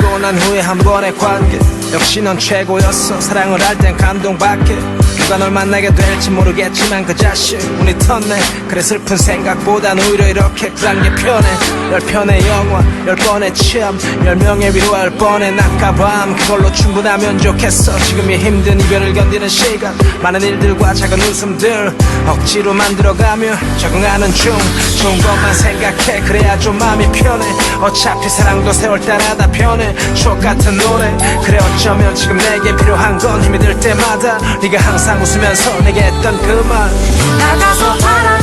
한 번의 관계. 역시 넌 최고였어. 사랑을 할 땐 감동받게 누가 널 만나게 될지 모르겠지만 그 자식 운이 텄네. 그래 슬픈 생각보단 오히려 이렇게 쿨한 게 편해. 열 편의 영화 열 번의 취함 열 명의 위로할 뻔해. 낮과 밤 그걸로 충분하면 좋겠어. 지금이 힘든 이별을 견디는 시간. 많은 일들과 작은 웃음들 억지로 만들어가며 적응하는 중 좋은 것만 생각해. 그래야 좀 마음이 편해. 어차피 사랑도 세월 따라 다 변해. 추억 같은 노래. 그래 어쩌면 지금 내게 필요한 건 힘이 들 때마다 네가 항상 웃으면서 내게 했던 그말. 나가서 바람